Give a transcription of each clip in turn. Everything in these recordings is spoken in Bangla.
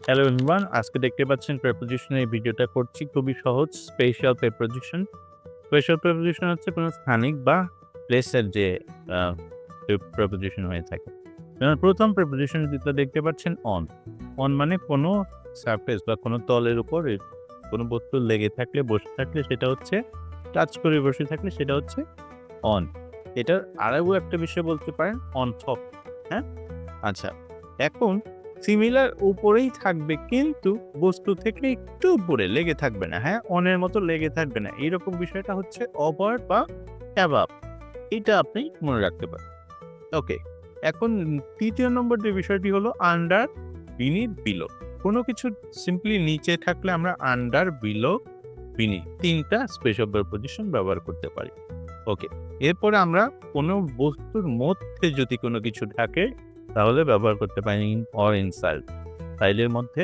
হ্যালো এভরিওয়ান আজকে দেখতে পাচ্ছেন প্রেপোজিশন এই ভিডিওটা করছি। খুবই সহজ স্পেশাল প্রেপোজিশন স্পেশাল প্রেপোজিশন হচ্ছে কোনো স্থানিক বা প্লেসের যে প্রেপোজিশন হয়ে থাকে। প্রথম প্রেপোজিশন যেটা দেখতে পাচ্ছেন অন অন মানে কোনো সারফেস বা কোনো তলের উপর কোনো বস্তু লেগে থাকলে, বসে থাকলে সেটা হচ্ছে টাচ করে বসে থাকলে সেটা হচ্ছে অন এটার আরও একটা বিষয় বলতে পারেন অন টপ হ্যাঁ? আচ্ছা এখন সিমিলার উপরেই থাকবে, কিন্তু বস্তু থেকে একটু উপরে, লেগে থাকবে না হ্যাঁ? অনের মতো লেগে থাকবে না। এইরকম বিষয়টা হচ্ছে ওভার বা অ্যাবাব এটা আপনি মনে রাখতে পারেন। ওকে এখন তৃতীয় নম্বর যে বিষয়টি হলো আন্ডার বিনিট বিলো কোনো কিছু সিম্পলি নিচে থাকলে আমরা আন্ডার বিলো বিনি তিনটা স্পেশাল পজিশন ব্যবহার করতে পারি। ওকে এরপরে আমরা কোনো বস্তুর মধ্যে যদি কোনো কিছু থাকে তাহলে ব্যবহার করতে পারেন ইন অর ইনসাইড ফাইলের মধ্যে,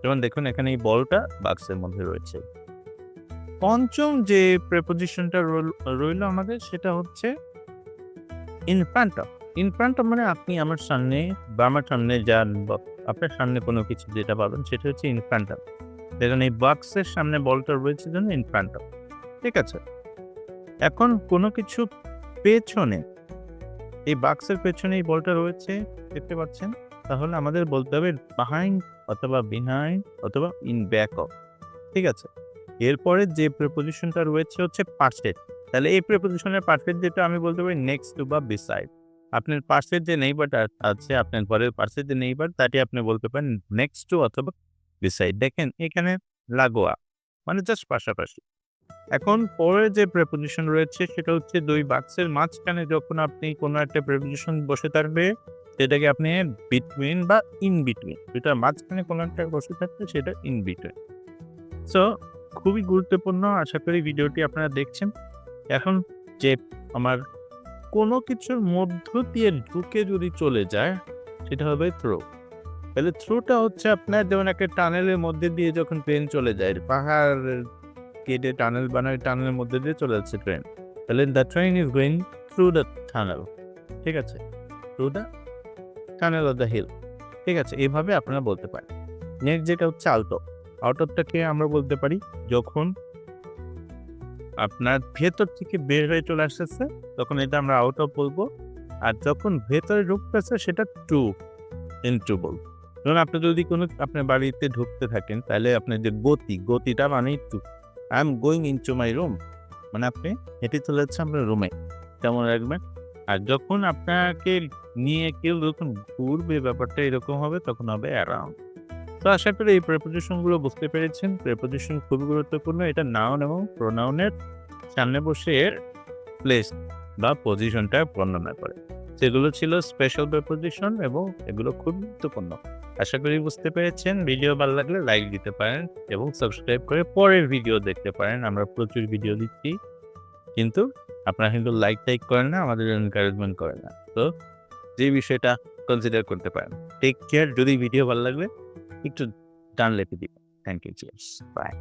যেমন দেখুন এখানে এই বলটা বাক্সের মধ্যে রয়েছে। পঞ্চম যে প্রেপোজিশনটা রইল আমাদের, সেটা হচ্ছে in front of in front of মানে আপনি আমার সামনে বা আমার সামনে যান আপনার সামনে কোনো কিছু যেটা পাবেন, সেটা হচ্ছে ইন ফ্রন্ট অফ দেখুন এই বাক্সের সামনে বলটা রয়েছে জন্য ইন ফ্রন্ট অফ ঠিক আছে? এখন কোনো কিছু পেছনে এই বাক্সের পেছনে এই বলটা রয়েছে, দেখতে পাচ্ছেন? তাহলে আমাদের বলতে হবে বাহাইন্ড অথবা বিহাইন্ড অথবা ইন ব্যাক অফ ঠিক আছে? এরপরে যে প্রেপোজিশনটা রয়েছে হচ্ছে পার্সেট তাহলে এই প্রেপোজিশনের পার্সেট যেটা আমি বলতে পারি নেক্সট টু বা বিসাইড আপনার পার্সের যে নেইবারটা আছে, আপনার ঘরের পার্সের যে নেইবার তাটি আপনি বলতে পারেন নেক্সট টু অথবা বিসাইড দেখেন এখানে লাগোয়া মানে জাস্ট পাশাপাশি এখন পরে যে প্রেপোজিশন রয়েছে, সেটা হচ্ছে দুই বাক্সের মাঝখানে যখন আপনি কোনো একটা প্রেপোজিশন বসে থাকবে, সেটাকে আপনি বিটুইন বা ইন বিটুইন যেটার মাঝখানে কোনো একটা বসে থাকবে, সেটা ইন বিটুইন সো খুবই গুরুত্বপূর্ণ, আশা করি ভিডিওটি আপনারা দেখছেন। এখন যে আমার কোনো কিছুর মধ্য দিয়ে ঢুকে যদি চলে যায়, সেটা হবে থ্রো তাহলে থ্রোটা হচ্ছে আপনার যেমন একটা টানেলের মধ্যে দিয়ে যখন ট্রেন চলে যায় পাহাড় কেটে টানেল বানায় টানেলের মধ্যে দিয়ে চলে যাচ্ছে ট্রেন তাহলে the train is going through the tunnel ঠিক আছে? Through the tunnel of the hill ঠিক আছে? এইভাবে আপনারা বলতে পারেন। নেক্সট যেটা হচ্ছে আউট অফ আউট অফটাকে আমরা বলতে পারি যখন আপনার ভেতর থেকে বের হয়ে চলে আসতেছে, তখন এটা আমরা আউট অফ বলব। আর যখন ভেতরে ঢুকতেছে, সেটা টু ইন টু বলব। ধরুন আপনি যদি কোনো, আপনার বাড়িতে ঢুকতে থাকেন, তাহলে আপনার যে গতি, গতিটা মানেই to I am going into my room মানে আপনি হেঁটে চলে যাচ্ছে আপনার রুমে কেমন রাখবেন আর যখন আপনাকে নিয়ে কেউ যখন ঘুরবে, ব্যাপারটা এরকম হবে, তখন হবে অ্যারাউন্ড তো আশা করি এই প্রেপোজিশনগুলো বুঝতে পেরেছেন। প্রেপোজিশন খুবই গুরুত্বপূর্ণ। এটা নাউন এবং প্রোনাউনের সামনে বসে এর প্লেস বা পজিশনটা বর্ণনা করে। সেগুলো ছিল স্পেশাল প্রেপোজিশন এবং এগুলো খুব গুরুত্বপূর্ণ। আশা করি বুঝতে পেরেছেন। ভিডিও ভালো লাগলে লাইক দিতে পারেন এবং সাবস্ক্রাইব করে পরের ভিডিও দেখতে পারেন। আমরা প্রচুর ভিডিও দিচ্ছি। কিন্তু আপনারা কিন্তু লাইক টাইক করেন না, আমাদের এনকারেজমেন্ট করেন না। তো যে বিষয়টা কনসিডার করতে পারেন। টেক কেয়ার যদি ভিডিও ভালো লাগলে একটু ডান লেপে দিবেন। Thank you cheers by